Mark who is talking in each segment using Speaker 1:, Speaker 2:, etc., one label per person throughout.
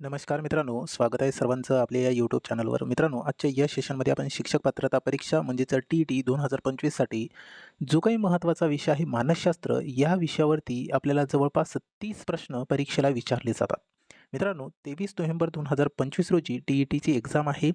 Speaker 1: नमस्कार मित्रांनो स्वागत आहे सर्वांचं आपल्या या यूट्यूब चॅनलवर मित्रांनो आजच्या या सेशनमध्ये आपण शिक्षक पात्रता परीक्षा म्हणजेच टी ई टी दोन हजार पंचवीससाठी जो काही महत्त्वाचा विषय आहे मानसशास्त्र या विषयावरती आपल्याला जवळपास तीस प्रश्न परीक्षेला विचारले जातात. मित्रांनो तेवीस नोव्हेंबर दोन हजार पंचवीस रोजी टी ई टीची एक्झाम आहे.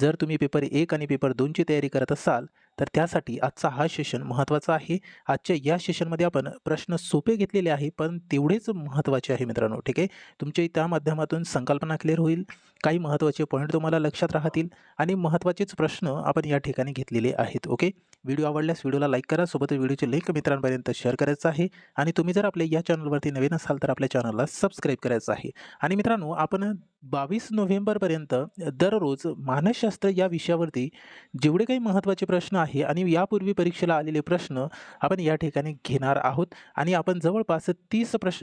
Speaker 1: जर तुम्ही पेपर एक आणि पेपर दोनची तयारी करत असाल तर त्यासाठी आजचा हा सेशन महत्त्वाचा आहे. आजच्या या सेशनमध्ये आपण प्रश्न सोपे घेतलेले आहे पण तेवढेच महत्त्वाचे आहे मित्रांनो ठीक आहे? तुमची त्या माध्यमातून संकल्पना क्लिअर होईल काही महत्त्वाचे पॉईंट तुम्हाला लक्षात राहतील आणि महत्त्वाचेच प्रश्न आपण या ठिकाणी घेतलेले आहेत ओके? व्हिडिओ आवडल्यास व्हिडिओला लाईक करा सोबत व्हिडिओचे लिंक मित्रांपर्यंत शेअर करायचं आहे आणि तुम्ही जर आपल्या या चॅनलवरती नवीन असाल तर आपल्या चॅनलला सबस्क्राईब करायचं आहे. आणि मित्रांनो आपण बावीस नोव्हेंबरपर्यंत दररोज मानसशास्त्र या विषयावरती जेवढे काही महत्त्वाचे प्रश्न आहे आणि यापूर्वी परीक्षेला आलेले प्रश्न आपण या ठिकाणी घेणार आहोत. आणि आपण जवळपास तीस प्रश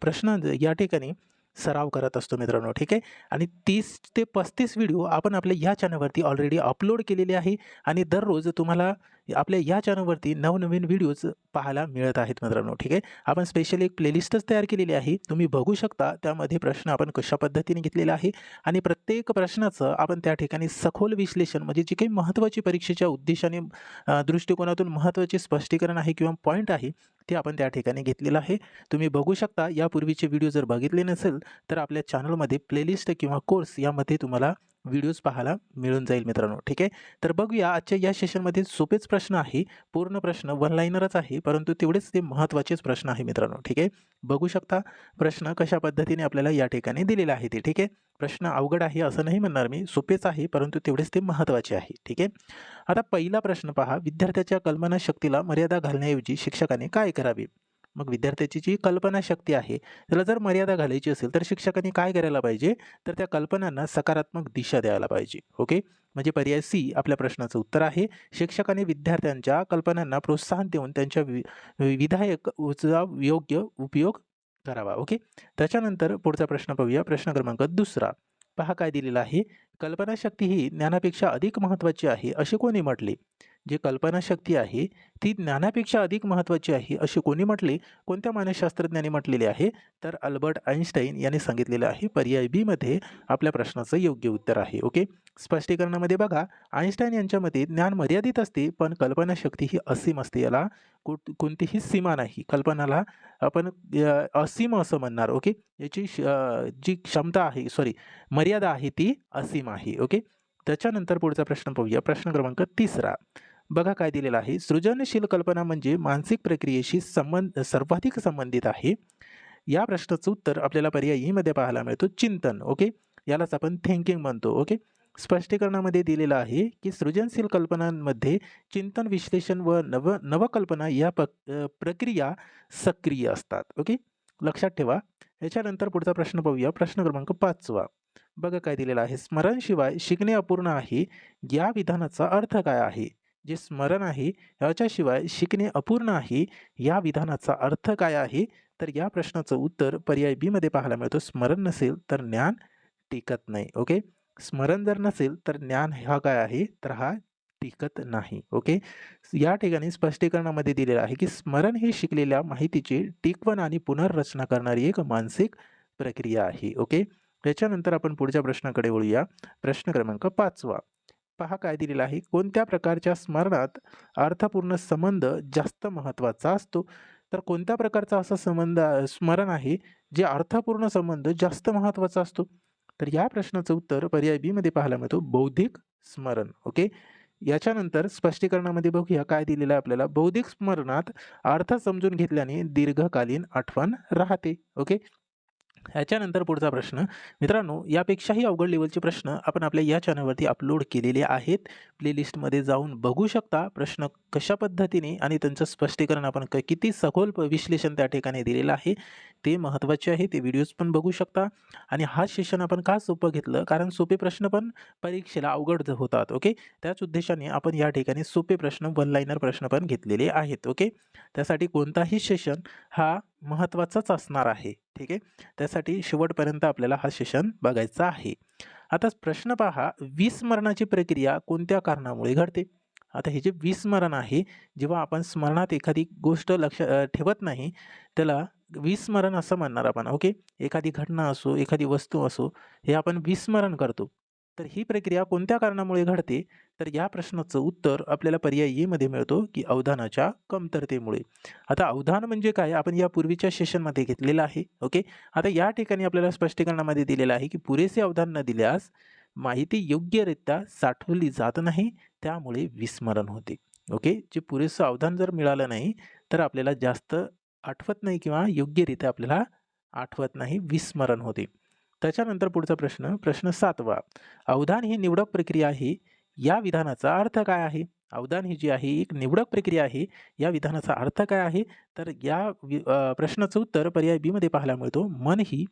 Speaker 1: प्रश्न या ठिकाणी सराव करत असतो मित्रांनो ठीक आहे? आणि तीस ते पस्तीस व्हिडिओ आपण आपल्या या चॅनलवरती ऑलरेडी अपलोड केलेले आहे आणि दररोज तुम्हाला आपल्या या चॅनलवरती नवनवीन व्हिडिओज पाहायला मिळत आहेत मित्रांनो ठीक आहे? आपण स्पेशली एक प्लेलिस्टच तयार केलेली आहे. तुम्ही बघू शकता त्यामध्ये प्रश्न आपण कशा पद्धतीने घेतलेला आहे आणि प्रत्येक प्रश्नाचं आपण त्या ठिकाणी सखोल विश्लेषण म्हणजे जी काही महत्त्वाची परीक्षेच्या उद्देशाने दृष्टिकोनातून महत्त्वाचे स्पष्टीकरण आहे किंवा पॉईंट आहे ते आपण त्या ठिकाणी घेतलेलं आहे. तुम्ही बघू शकता यापूर्वीचे व्हिडिओ जर बघितले नसेल तर आपल्या चॅनलमध्ये प्लेलिस्ट किंवा कोर्स यामध्ये तुम्हाला व्हिडिओज पाहायला मिळून जाईल मित्रांनो ठीक आहे? तर बघूया आजच्या या सेशनमध्ये सोपेच प्रश्न आहे पूर्ण प्रश्न वन लाईनरच आहे परंतु तेवढेच ते महत्त्वाचेच प्रश्न आहे मित्रांनो ठीक आहे? बघू शकता प्रश्न कशा पद्धतीने आपल्याला या ठिकाणी दिलेला आहे ते ठीक आहे? प्रश्न अवघड आहे असं नाही म्हणणार मी. सोपेच आहे परंतु तेवढेच ते महत्त्वाचे आहे. ठीक आहे? आता पहिला प्रश्न पहा. विद्यार्थ्याच्या कल्पनाशक्तीला मर्यादा घालण्याऐवजी शिक्षकाने काय करावे? मग विद्यार्थ्याची जी कल्पनाशक्ती आहे त्याला जर मर्यादा घालायची असेल तर शिक्षकांनी काय करायला पाहिजे? तर त्या कल्पनांना सकारात्मक दिशा द्यायला पाहिजे. ओके? म्हणजे पर्याय सी आपल्या प्रश्नाचं उत्तर आहे. शिक्षकाने विद्यार्थ्यांच्या कल्पनांना प्रोत्साहन देऊन त्यांच्या वि विधायक योग्य उपयोग करावा. ओके? त्याच्यानंतर पुढचा प्रश्न पाहूया प्रश्न क्रमांक दुसरा. पहा काय दिलेला आहे. कल्पनाशक्ती ही ज्ञानापेक्षा अधिक महत्त्वाची आहे असे कोणी म्हटले? जी कल्पनाशक्ती आहे ती ज्ञानापेक्षा अधिक महत्त्वाची आहे असे कोणी म्हटले? कोणत्या मानसशास्त्रज्ञाने म्हटलेले आहे? तर अल्बर्ट आईन्स्टाईन यांनी सांगितलेलं आहे पर्याय बीमध्ये आपल्या प्रश्नाचं योग्य उत्तर आहे ओके? स्पष्टीकरणामध्ये बघा आईन्स्टाईन यांच्या मते ज्ञान मर्यादित असते पण कल्पनाशक्ती ही असीम असते याला कुठ कोणतीही सीमा नाही कल्पनाला आपण असीम असं म्हणणार ओके? याची श- जी क्षमता आहे सॉरी मर्यादा आहे ती असीम आहे ओके? त्याच्यानंतर पुढचा प्रश्न पाहूया प्रश्न क्रमांक तिसरा. बघा काय दिलेलं आहे. सृजनशील कल्पना म्हणजे मानसिक प्रक्रियेशी संबंध सर्वाधिक संबंधित आहे. या प्रश्नाचं उत्तर आपल्याला पर्यायीमध्ये पाहायला मिळतो. चिंतन ओके? यालाच आपण थिंकिंग म्हणतो ओके? स्पष्टीकरणामध्ये दिलेलं आहे की सृजनशील कल्पनांमध्ये चिंतन विश्लेषण व नव नवकल्पना या प प्रक्रिया सक्रिय असतात ओके? लक्षात ठेवा. याच्यानंतर पुढचा प्रश्न पाहूया. प्रश्न क्रमांक पाचवा. बघा काय दिलेला आहे. स्मरणशिवाय शिकणे अपूर्ण आहे. या विधानाचा अर्थ काय आहे? जे स्मरण आहे याच्याशिवाय शिकणे अपूर्ण आहे या विधानाचा अर्थ काय आहे? तर या प्रश्नाचं उत्तर पर्याय बीमध्ये पाहायला मिळतो. स्मरण नसेल तर ज्ञान टिकत नाही. ओके? स्मरण जर नसेल तर ज्ञान हा काय आहे? तर हा टिकत नाही. ओके? या ठिकाणी स्पष्टीकरणामध्ये दिलेलं आहे की स्मरण हे शिकलेल्या माहितीची टिकवण आणि पुनर्रचना करणारी एक मानसिक प्रक्रिया आहे. ओके? याच्यानंतर आपण पुढच्या प्रश्नाकडे वळूया. प्रश्न क्रमांक पाचवा. पहा काय दिलेला आहे. कोणत्या प्रकारच्या स्मरणात अर्थपूर्ण संबंध जास्त महत्त्वाचा असतो? तर कोणत्या प्रकारचा असा संबंध स्मरण आहे जे अर्थपूर्ण संबंध जास्त महत्त्वाचा असतो? तर या प्रश्नाचं उत्तर पर्याय बी मध्ये पाहायला मिळतो. बौद्धिक स्मरण. ओके? याच्यानंतर स्पष्टीकरणामध्ये बघूया काय दिलेलं आहे आपल्याला. बौद्धिक स्मरणात अर्थ समजून घेतल्याने दीर्घकालीन आठवण राहते. ओके? ह्याच्यानंतर पुढचा प्रश्न. मित्रांनो यापेक्षाही अवघड लेवलचे प्रश्न आपण आपल्या या चॅनलवरती अपलोड केलेले आहेत. प्लेलिस्टमध्ये जाऊन बघू शकता. प्रश्न कशा पद्धतीने आणि त्यांचं स्पष्टीकरण आपण क किती सखोल प- विश्लेषण त्या ठिकाणी दिलेलं आहे ते महत्त्वाचे आहे. ते व्हिडिओज पण बघू शकता. आणि हा सेशन आपण का सोपं घेतलं? कारण सोपे प्रश्न पण परीक्षेला अवघड होतात ओके त्याच उद्देशाने आपण या ठिकाणी सोपे प्रश्न वन लाईनर प्रश्न पण घेतलेले आहेत ओके त्यासाठी कोणताही सेशन हा महत्त्वाचाच असणार आहे. ठीक आहे? त्यासाठी शेवटपर्यंत आपल्याला हा सेशन बघायचा आहे. आता प्रश्न पहा विस्मरणाची प्रक्रिया कोणत्या कारणामुळे घडते? आता हे जे विस्मरण आहे जेव्हा आपण स्मरणात एखादी गोष्ट लक्ष ठेवत नाही त्याला विस्मरण असं म्हणणार आपण ओके? एखादी घटना असो एखादी वस्तू असो हे आपण विस्मरण करतो. तर ही प्रक्रिया कोणत्या कारणामुळे घडते? तर या प्रश्नाचं उत्तर आपल्याला पर्याय ए मध्ये मिळतो की अवधानाच्या कमतरतेमुळे. आता अवधान म्हणजे काय? आपण या पूर्वीच्या सेशनमध्ये घेतलेलं आहे ओके? आता या ठिकाणी आपल्याला स्पष्टीकरणामध्ये दिलेलं आहे की पुरेसे अवधान न दिल्यास माहिती योग्यरित्या साठवली जात नाही त्यामुळे विस्मरण होते ओके? जे पुरेसं अवधान जर मिळालं नाही तर आपल्याला जास्त आठवत नाही किंवा योग्यरित्या आपल्याला आठवत नाही विस्मरण होते. त्याच्यानंतर पुढचा प्रश्न प्रश्न सातवा. अवधान ही निवडक प्रक्रिया आहे या विधानाचा अर्थ काय आहे? अवधान ही जी आहे एक निवडक प्रक्रिया आहे या विधानाचा अर्थ काय आहे? तर या वि- प्रश्नाचं उत्तर पर्याय बीमध्ये पाहायला मिळतो. मन ही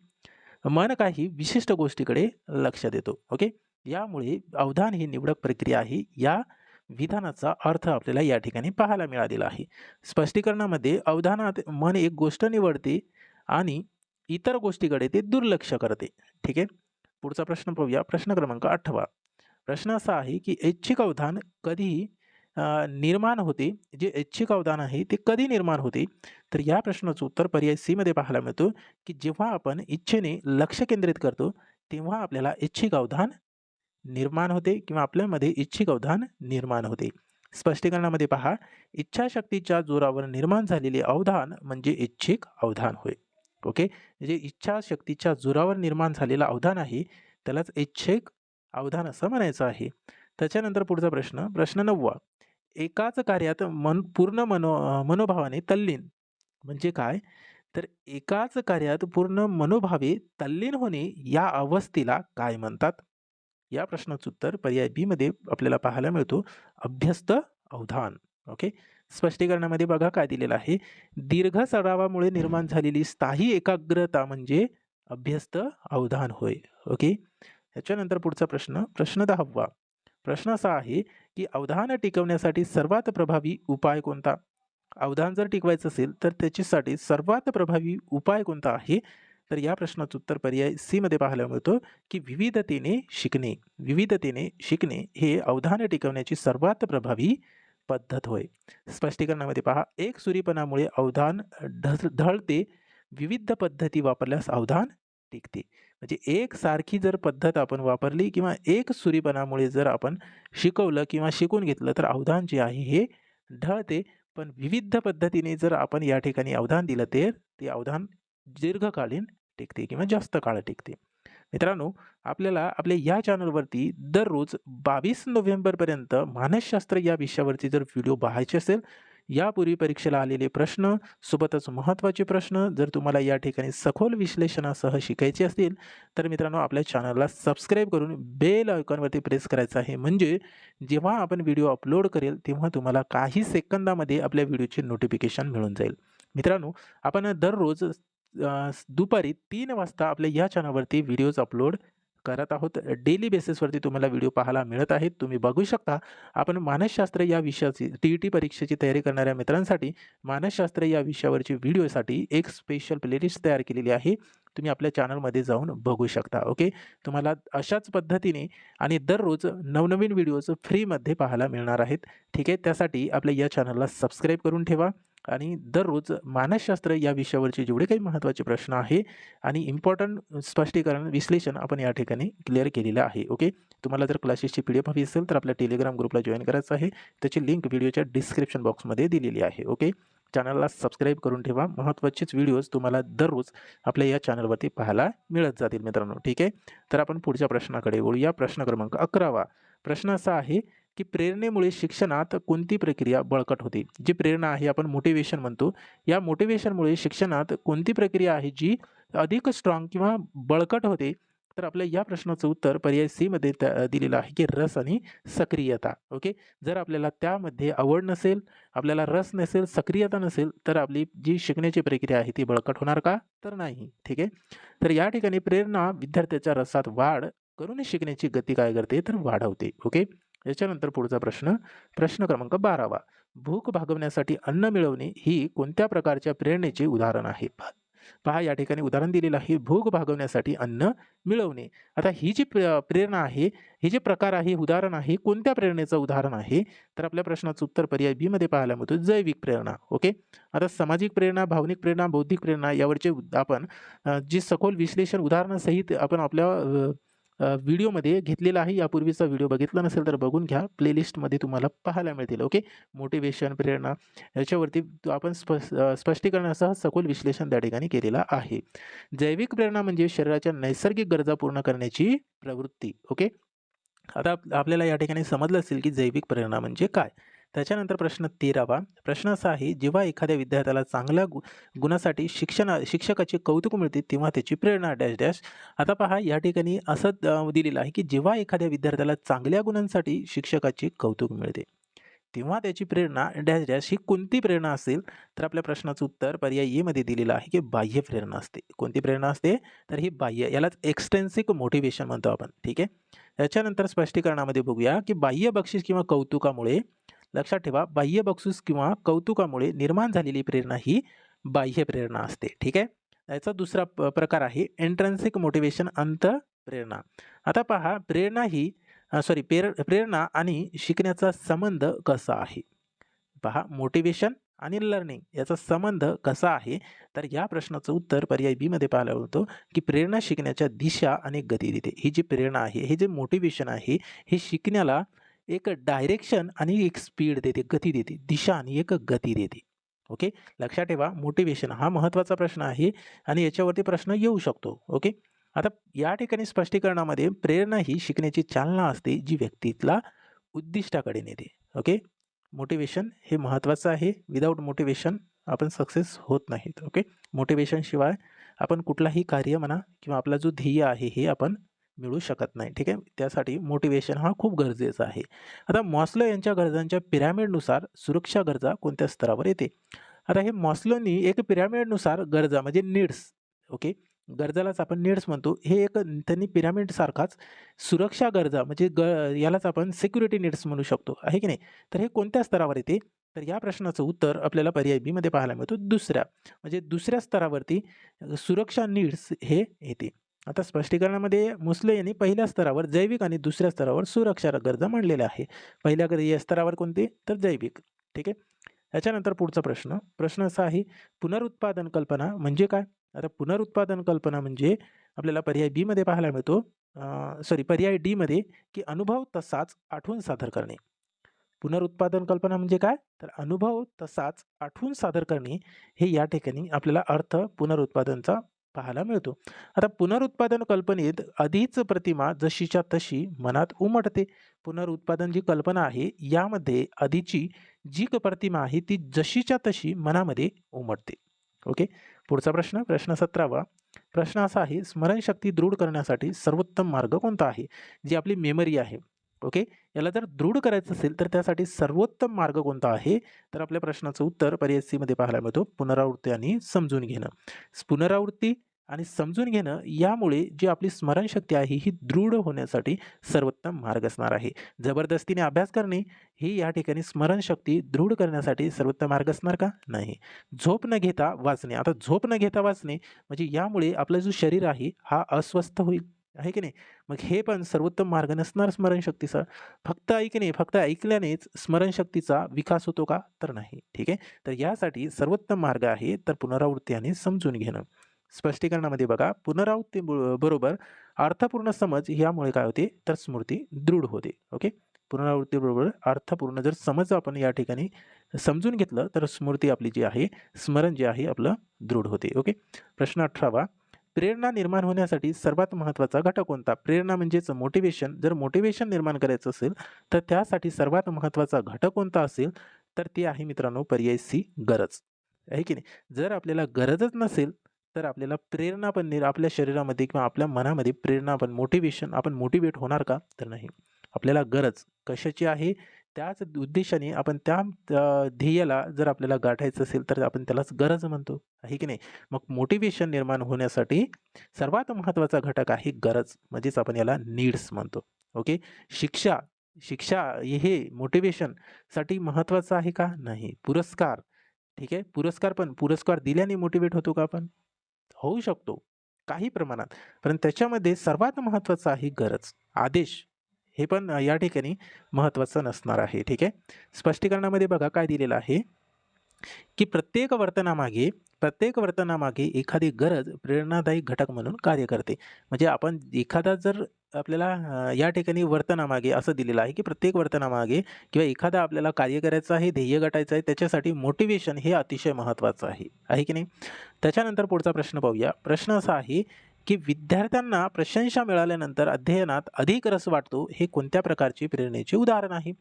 Speaker 1: मन काही विशिष्ट गोष्टीकडे लक्ष देतो. ओके? यामुळे अवधान ही निवडक प्रक्रिया आहे या विधानाचा अर्थ आपल्याला या ठिकाणी पाहायला मिळालेला आहे. स्पष्टीकरणामध्ये अवधानात मन एक गोष्ट निवडते आणि इतर गोष्टीकडे ते दुर्लक्ष करते. ठीक आहे? पुढचा प्रश्न पाहूया. प्रश्न क्रमांक आठवा. प्रश्न असा आहे की ऐच्छिक अवधान कधी निर्माण होते. जे ऐच्छिक अवधान आहे ते कधी निर्माण होते? तर या प्रश्नाचं उत्तर पर्याय सीमध्ये पाहायला मिळतो की जेव्हा आपण इच्छेने लक्ष केंद्रित करतो तेव्हा आपल्याला ऐच्छिक अवधान निर्माण होते किंवा आपल्यामध्ये इच्छिक अवधान निर्माण होते. स्पष्टीकरणामध्ये पहा. इच्छाशक्तीच्या जोरावर निर्माण झालेले अवधान म्हणजे इच्छिक अवधान होय. ओके? म्हणजे इच्छाशक्तीच्या जोरावर निर्माण झालेलं अवधान आहे. त्यालाच इच्छिक अवधान असं म्हणायचं आहे. त्याच्यानंतर पुढचा प्रश्न प्रश्न नववा. एकाच कार्यात मन पूर्ण मनो मनोभावाने तल्लीन. म्हणजे काय? तर एकाच कार्यात पूर्ण मनोभावे तल्लीन होणे या अवस्थेला काय म्हणतात? या प्रश्नाचं उत्तर पर्याय बी मध्ये आपल्याला पाहायला मिळतो. अभ्यस्त अवधान. ओके? स्पष्टीकरणामध्ये बघा काय दिलेलं आहे. दीर्घ सरावामुळे निर्माण झालेली स्थायी एकाग्रता म्हणजे अभ्यस्त अवधान होय. ओके? याच्यानंतर पुढचा प्रश्न प्रश्न दहावा. प्रश्न असा आहे की अवधान टिकवण्यासाठी सर्वात प्रभावी उपाय कोणता? अवधान जर टिकवायचं असेल तर त्याच्यासाठी सर्वात प्रभावी उपाय कोणता आहे? तर या प्रश्नाचं उत्तर पर्याय सीमध्ये पाहायला मिळतो की विविधतेने शिकणे. विविधतेने शिकणे हे अवधान टिकवण्याची सर्वात प्रभावी पद्धत होय. स्पष्टीकरणामध्ये पहा एक सुरीपणामुळे अवधान ढस ढळते. विविध पद्धती वापरल्यास अवधान टिकते. म्हणजे एक सारखी जर पद्धत आपण वापरली किंवा एक सुरीपणामुळे जर आपण शिकवलं किंवा शिकून घेतलं तर अवधान जे आहे हे ढळते. पण विविध पद्धतीने जर आपण या ठिकाणी अवधान दिलं तर ते अवधान दीर्घकालीन टिकते किंवा जास्त काळ टिकते. मित्रांनो आपल्याला आपल्या या चॅनलवरती दररोज बावीस नोव्हेंबरपर्यंत मानसशास्त्र या विषयावरती जर व्हिडिओ पाहायचे असेल यापूर्वी परीक्षेला आलेले प्रश्न सोबतच महत्त्वाचे प्रश्न जर तुम्हाला या ठिकाणी सखोल विश्लेषणासह शिकायचे असतील तर मित्रांनो आपल्या चॅनलला सबस्क्राईब करून बेल आयकॉनवरती प्रेस करायचं आहे. म्हणजे जेव्हा आपण व्हिडिओ अपलोड करेल तेव्हा तुम्हाला काही सेकंदामध्ये आपल्या व्हिडिओचे नोटिफिकेशन मिळून जाईल. मित्रांनो आपण दररोज दुपारी तीन वाजता आपल्या या चॅनलवरती व्हिडिओज अपलोड करत आहोत. डेली बेसिसवरती तुम्हाला व्हिडिओ पाहायला मिळत आहेत. तुम्ही बघू शकता. आपण मानसशास्त्र या विषयाची टी ई टी परीक्षेची तयारी करणाऱ्या मित्रांसाठी मानसशास्त्र या विषयावरची व्हिडिओसाठी एक स्पेशल प्लेलिस्ट तयार केलेली आहे. तुम्ही आपल्या चॅनलमध्ये जाऊन बघू शकता. ओके? तुम्हाला अशाच पद्धतीने आणि दररोज नवनवीन व्हिडिओज फ्रीमध्ये पाहायला मिळणार आहेत. ठीक आहे? त्यासाठी आपल्या या चॅनलला सबस्क्राईब करून ठेवा. आणि दररोज मानसशास्त्र या विषयावरचे जेवढे काही महत्त्वाचे प्रश्न आहे आणि इम्पॉर्टंट स्पष्टीकरण विश्लेषण आपण या ठिकाणी क्लिअर केलेलं आहे ओके तुम्हाला जर क्लासेसची पी डी एफ हवी असेल तर आपल्या टेलिग्राम ग्रुपला जॉईन करायचं आहे. त्याची लिंक व्हिडिओच्या डिस्क्रिप्शन बॉक्समध्ये दिलेली आहे ओके चॅनलला सबस्क्राईब करून ठेवा. महत्त्वाचेच व्हिडिओज तुम्हाला दररोज आपल्या या चॅनलवरती पाहायला मिळत जातील मित्रांनो ठीक आहे? तर आपण पुढच्या प्रश्नाकडे वळूया. प्रश्न क्रमांक अकरावा. प्रश्न असा आहे की प्रेरणेमुळे शिक्षणात कोणती प्रक्रिया बळकट होते? जी प्रेरणा आहे आपण मोटिवेशन म्हणतो. या मोटिवेशनमुळे शिक्षणात कोणती प्रक्रिया आहे जी अधिक स्ट्रॉंग किंवा बळकट होते? तर आपल्या या प्रश्नाचं उत्तर पर्याय सी मध्ये त्या- दिलेलं आहे की रस आणि सक्रियता. ओके जर आपल्याला त्यामध्ये आवड नसेल आपल्याला रस नसेल सक्रियता नसेल तर आपली जी शिकण्याची प्रक्रिया आहे ती बळकट होणार का? तर नाही. ठीक आहे? तर या ठिकाणी प्रेरणा विद्यार्थ्याच्या रसात वाढ करून शिकण्याची गती काय करते? तर वाढवते. ओके याच्यानंतर पुढचा प्रश्न प्रश्न क्रमांक बारावा. भूक भागवण्यासाठी अन्न मिळवणे ही कोणत्या प्रकारच्या प्रेरणेचे उदाहरण आहे? पहा या ठिकाणी उदाहरण दिलेलं आहे. भूक भागवण्यासाठी अन्न मिळवणे. आता ही जी प्र प्रेरणा आहे हे जे प्रकार आहे उदाहरण आहे कोणत्या प्रेरणेचं उदाहरण आहे? तर आपल्या प्रश्नाचं उत्तर पर्याय बी मध्ये पाहायला मिळतो जैविक प्रेरणा. ओके? आता सामाजिक प्रेरणा भावनिक प्रेरणा बौद्धिक प्रेरणा यावरचे आपण जे सखोल विश्लेषण उदाहरणासहित आपण आपल्या व्हिडिओमध्ये घेतलेला आहे. यापूर्वीचा व्हिडिओ बघितला नसेल तर बघून घ्या. प्लेलिस्टमध्ये तुम्हाला पाहायला मिळतील. ओके? मोटिवेशन प्रेरणा याच्यावरती तो आपण स्प स्पष्टीकरणासह सखोल विश्लेषण त्या ठिकाणी केलेलं आहे. जैविक प्रेरणा म्हणजे शरीराच्या नैसर्गिक गरजा पूर्ण करण्याची प्रवृत्ती. ओके? आता आपल्याला या ठिकाणी समजलं असेल की जैविक प्रेरणा म्हणजे काय. त्याच्यानंतर प्रश्न तेरावा. प्रश्न असा आहे जेव्हा एखाद्या विद्यार्थ्याला चांगल्या गु गुणासाठी शिक्षण शिक्षकाचे कौतुक मिळते तेव्हा त्याची प्रेरणा डॅश डॅश. आता पहा या ठिकाणी असं दिलेलं आहे की जेव्हा एखाद्या विद्यार्थ्याला चांगल्या गुणांसाठी शिक्षकाचे कौतुक मिळते तेव्हा त्याची प्रेरणा डॅश डॅश ही कोणती प्रेरणा असेल? तर आपल्या प्रश्नाचं उत्तर पर्याय ए मध्ये दिलेलं आहे की बाह्य प्रेरणा असते. कोणती प्रेरणा असते? तर ही बाह्य यालाच एक्सटेन्सिक मोटिवेशन म्हणतो आपण. ठीक आहे? त्याच्यानंतर स्पष्टीकरणामध्ये बघूया की बाह्य बक्षीस किंवा कौतुकामुळे लक्षात ठेवा बाह्य बक्षूस किंवा कौतुकामुळे निर्माण झालेली प्रेरणा ही बाह्य प्रेरणा असते. ठीक आहे? याचा दुसरा प- प्रकार आहे एंट्रन्सिक मोटिवेशन अंत प्रेरणा आता पहा प्रेरणा ही सॉरी प्रेर प्रेरणा आणि शिकण्याचा संबंध कसा आहे? पहा मोटिवेशन आणि लर्निंग याचा संबंध कसा आहे? तर या प्रश्नाचं उत्तर पर्याय बीमध्ये पाहायला होतं की प्रेरणा शिकण्याच्या दिशा आणि गती देते. ही जी प्रेरणा आहे हे जे मोटिवेशन आहे हे शिकण्याला एक डायरेक्शन आणि एक स्पीड देते गती देते दिशा आणि एक गती देते. ओके लक्षात ठेवा मोटिवेशन हा महत्त्वाचा प्रश्न आहे आणि याच्यावरती प्रश्न येऊ शकतो. ओके आता या ठिकाणी स्पष्टीकरणामध्ये प्रेरणा ही शिकण्याची चालना असते जी व्यक्तीला उद्दिष्टाकडे नेते. ओके मोटिवेशन हे महत्त्वाचं आहे. विदाऊट मोटिवेशन आपण सक्सेस होत नाहीत. ओके मोटिवेशनशिवाय आपण कुठलाही कार्य म्हणा किंवा आपला जो ध्येय आहे हे आपण मिळू शकत नाही ठीक आहे? त्यासाठी मोटिवेशन हा खूप गरजेचा आहे. आता मॉस्लो यांच्या गरजांच्या पिरॅमिडनुसार सुरक्षा गरजा कोणत्या स्तरावर येते? आता हे मॉस्लोनी एक पिरॅमिडनुसार गरजा म्हणजे नीड्स ओके गरजालाच आपण नीड्स म्हणतो. हे एक त्यांनी पिरामिडसारखाच सुरक्षा गरजा म्हणजे ग यालाच आपण सिक्युरिटी नीड्स म्हणू शकतो आहे की नाही? तर हे कोणत्या स्तरावर येते? तर या प्रश्नाचं उत्तर आपल्याला पर्याय बीमध्ये पाहायला मिळतो. दुसऱ्या म्हणजे दुसऱ्या स्तरावरती सुरक्षा नीड्स हे येते. आता स्पष्टीकरणामध्ये मुसले यांनी पहिल्या स्तरावर जैविक आणि दुसऱ्या स्तरावर सुरक्षा गरजा मांडलेल्या आहे पहिल्या गर- या स्तरावर कोणते? तर जैविक. ठीक आहे? याच्यानंतर पुढचा प्रश्न. प्रश्न असा आहे पुनरुत्पादन कल्पना म्हणजे काय? आता पुनरुत्पादन कल्पना म्हणजे आपल्याला पर्याय बीमध्ये पाहायला मिळतो. सॉरी पर्याय डीमध्ये की अनुभव तसाच आठवून सादर करणे. पुनरुत्पादन कल्पना म्हणजे काय? तर अनुभव तसाच आठवून सादर करणे हे या ठिकाणी आपल्याला अर्थ पुनरुत्पादनचा पाहायला मिळतो. आता पुनरुत्पादन कल्पनेत आधीच प्रतिमा जशीच्या तशी मनात उमटते. पुनरुत्पादन जी कल्पना आहे यामध्ये आधीची जी क- प्रतिमा आहे ती जशीच्या तशी मनामध्ये उमटते. ओके? पुढचा प्रश्न प्रश्न सतरावा. प्रश्न असा आहे स्मरणशक्ती दृढ करण्यासाठी सर्वोत्तम मार्ग कोणता आहे? जी आपली मेमरी आहे. ओके? याला जर दृढ करायचं असेल तर त्यासाठी सर्वोत्तम मार्ग कोणता आहे? तर आपल्या प्रश्नाचं उत्तर पर्याय सीमध्ये पाहायला मिळतो पुनरावृत्ती आणि समजून घेणं. पुनरावृत्ती आणि समजून घेणं यामुळे जी आपली स्मरणशक्ती आहे ही दृढ होण्यासाठी सर्वोत्तम मार्ग असणार आहे. जबरदस्तीने अभ्यास करणे ही या ठिकाणी स्मरणशक्ती दृढ करण्यासाठी सर्वोत्तम मार्ग असणार का? नाही. झोप न घेता वाचणे. आता झोप न घेता वाचणे म्हणजे यामुळे आपलं जो शरीर आहे हा अस्वस्थ होईल. आहे की नाही? मग हे पण सर्वोत्तम मार्ग नसणार स्मरणशक्तीचा. फक्त ऐकणे फक्त ऐकल्यानेच स्मरणशक्तीचा विकास होतो का? तर नाही. ठीक आहे? तर यासाठी सर्वोत्तम मार्ग आहे तर पुनरावृत्ती आणि समजून घेणं. स्पष्टीकरणामध्ये बघा पुनरावृत्ती बरोबर अर्थपूर्ण समज यामुळे काय होते? तर स्मृती दृढ होते. ओके? पुनरावृत्तीबरोबर अर्थपूर्ण जर समज आपण या ठिकाणी समजून घेतलं तर स्मृती आपली जी आहे स्मरण जे आहे आपलं दृढ होते. ओके? प्रश्न अठरावा प्रेरणा निर्माण होण्यासाठी सर्वात महत्त्वाचा घटक कोणता? प्रेरणा म्हणजेच मोटिवेशन जर मोटिवेशन निर्माण करायचं असेल तर त्यासाठी सर्वात महत्त्वाचा घटक कोणता असेल? तर ते आहे मित्रांनो पर्याय सी गरज. आहे की नाही? जर आपल्याला गरजच नसेल तर आपल्याला प्रेरणा पण निर आपल्या शरीरामध्ये किंवा आपल्या मनामध्ये प्रेरणा पण मोटिवेशन आपण मोटिवेट होणार का? तर नाही. आपल्याला गरज कशाची आहे? त्याच उद्देशाने आपण त्या ध्येयाला जर आपल्याला गाठायचं असेल तर आपण त्यालाच गरज म्हणतो. आहे की नाही? मग मोटिवेशन निर्माण होण्यासाठी सर्वात महत्त्वाचा घटक आहे गरज. म्हणजेच आपण याला नीड्स म्हणतो. ओके शिक्षा शिक्षा हे मोटिवेशनसाठी महत्त्वाचं आहे का? नाही. पुरस्कार. ठीक आहे? पुरस्कार पण पुरस्कार दिल्याने मोटिवेट होतो का आपण? होऊ शकतो. काही प्रमाणात. पण त्याच्यामध्ये सर्वात महत्त्वाचं आहे गरज. आदेश. हे पण या ठिकाणी महत्त्वाचं नसणार आहे ठीक आहे? स्पष्टीकरणामध्ये बघा काय दिलेलं आहे की प्रत्येक वर्तनामागे प्रत्येक वर्तनामागे एखादी गरज प्रेरणादायी घटक म्हणून कार्य करते. म्हणजे आपण एखादा जर आपल्याला या ठिकाणी वर्तनामागे असं दिलेलं आहे की प्रत्येक वर्तनामागे किंवा एखादा आपल्याला कार्य करायचं आहे ध्येय गाठायचं आहे त्याच्यासाठी मोटिवेशन हे अतिशय महत्त्वाचं आहे. आहे की नाही? त्याच्यानंतर पुढचा प्रश्न पाहूया. प्रश्न असा आहे की विद्यार्थ्यांना प्रशंसा मिळाल्यानंतर अध्ययनात अधिक रस वाटतो हे कोणत्या प्रकारची प्रेरणेचे उदाहरण आहे?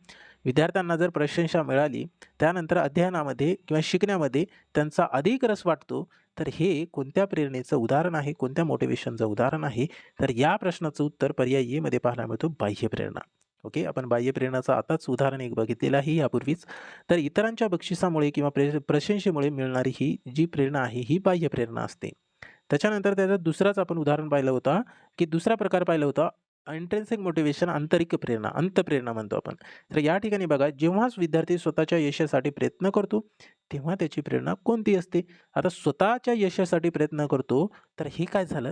Speaker 1: विद्यार्थ्यांना जर प्रशंसा मिळाली त्यानंतर अध्ययनामध्ये किंवा शिकण्यामध्ये त्यांचा अधिक रस वाटतो तर हे कोणत्या प्रेरणेचं उदाहरण आहे? कोणत्या मोटिवेशनचं उदाहरण आहे? तर या प्रश्नाचं उत्तर पर्यायमध्ये पाहायला मिळतो बाह्य प्रेरणा. ओके आपण बाह्य प्रेरणाचं आताच उदाहरण एक बघितलेलं आहे यापूर्वीच. तर इतरांच्या बक्षिसामुळे किंवा प्रे प्रशंसेमुळे मिळणारी ही जी प्रेरणा आहे ही बाह्य प्रेरणा असते. त्याच्यानंतर त्याचा दुसराच आपण उदाहरण पाहिलं होता की दुसरा प्रकार पाहिला होता इंट्रेन्सिक मोटिवेशन आंतरिक प्रेरणा अंतप्रेरणा म्हणतो आपण. तर या ठिकाणी बघा जेव्हाच विद्यार्थी स्वतःच्या यशासाठी प्रयत्न करतो तेव्हा त्याची प्रेरणा कोणती असते? आता स्वतःच्या यशासाठी प्रयत्न करतो तर हे काय झालं?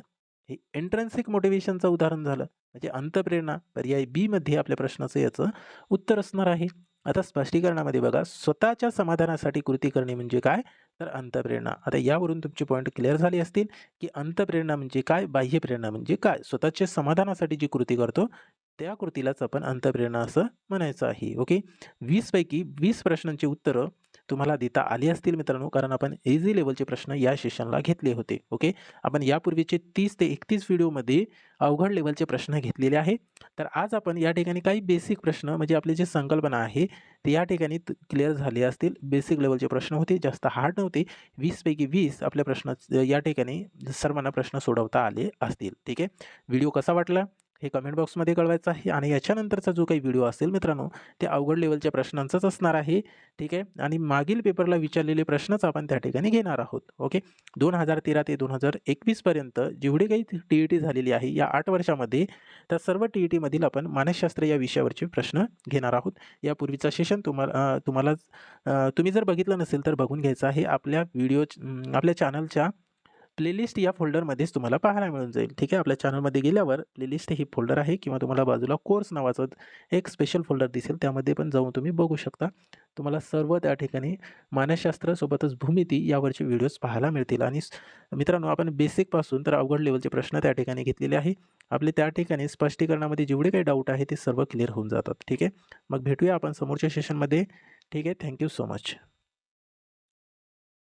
Speaker 1: हे इंट्रेन्सिक मोटिवेशनचं उदाहरण झालं. म्हणजे अंतप्रेरणा पर्याय बीमध्ये आपल्या प्रश्नाचं याचं उत्तर असणार आहे. आता स्पष्टीकरणामध्ये बघा स्वतःच्या समाधानासाठी कृती करणे म्हणजे काय? तर अंतप्रेरणा. आता यावरून तुमचे पॉईंट क्लिअर झाले असतील की अंतप्रेरणा म्हणजे काय? बाह्य प्रेरणा म्हणजे काय? स्वतःच्या समाधानासाठी जी कृती करतो त्या कृतीलाच आपण अंतप्रेरणा असं म्हणायचं आहे. ओके? वीसपैकी वीस प्रश्नांची उत्तरं तुम्हाला देता आली असतील मित्रांनो कारण आपण इझी लेवलचे प्रश्न या सेशनला घेतले होते. ओके आपण यापूर्वीचे तीस ते एकतीस व्हिडिओमध्ये अवघड लेवलचे प्रश्न घेतलेले आहे. तर आज आपण या ठिकाणी काही बेसिक प्रश्न म्हणजे आपली जी संकल्पना आहे ते या ठिकाणी क्लिअर झाले असतील. बेसिक लेवलचे प्रश्न होते जास्त हार्ड नव्हते. वीसपैकी वीस आपल्या प्रश्न या ठिकाणी सर्वांना प्रश्न सोडवता आले असतील. ठीक आहे? व्हिडिओ कसा वाटला? हे कमेंट बॉक्समध्ये कळवायचं आहे. आणि याच्यानंतरचा जो काही व्हिडिओ असेल मित्रांनो ते अवघड लेवलच्या प्रश्नांचाच असणार आहे. ठीक आहे? आणि मागील पेपरला विचारलेले प्रश्नच आपण त्या ठिकाणी घेणार आहोत. ओके दोन हजार तेरा ते दोन हजार एकवीसपर्यंत जेवढी काही टी ई टी झालेली आहे या आठ वर्षामध्ये त्या सर्व टी ई टीमधील आपण मानसशास्त्र या विषयावरचे प्रश्न घेणार आहोत. यापूर्वीचा सेशन तुम्हाला तुम्हाला तुम्ही जर बघितलं नसेल तर बघून घ्यायचं आहे. आपल्या व्हिडिओ आपल्या चॅनलच्या प्लेलिस्ट या फोल्डरमध्येच तुम्हाला पाहायला मिळून जाईल. ठीक आहे? आपल्या चॅनलमध्ये गेल्यावर प्लेलिस्ट ही फोल्डर आहे किंवा तुम्हाला बाजूला कोर्स नावाचं एक स्पेशल फोल्डर दिसेल. त्यामध्ये पण जाऊन तुम्ही बघू शकता. तुम्हाला सर्व त्या ठिकाणी मानसशास्त्रासोबतच भूमिती यावरचे व्हिडिओज पाहायला मिळतील. आणि मित्रांनो आपण बेसिकपासून तर अवघड लेवलचे प्रश्न त्या ठिकाणी घेतलेले आहे. आपले त्या ठिकाणी स्पष्टीकरणामध्ये जेवढे काही डाऊट आहे ते सर्व क्लिअर होऊन जातात. ठीक आहे? मग भेटूया आपण समोरच्या सेशनमध्ये ठीक आहे? Thank you so much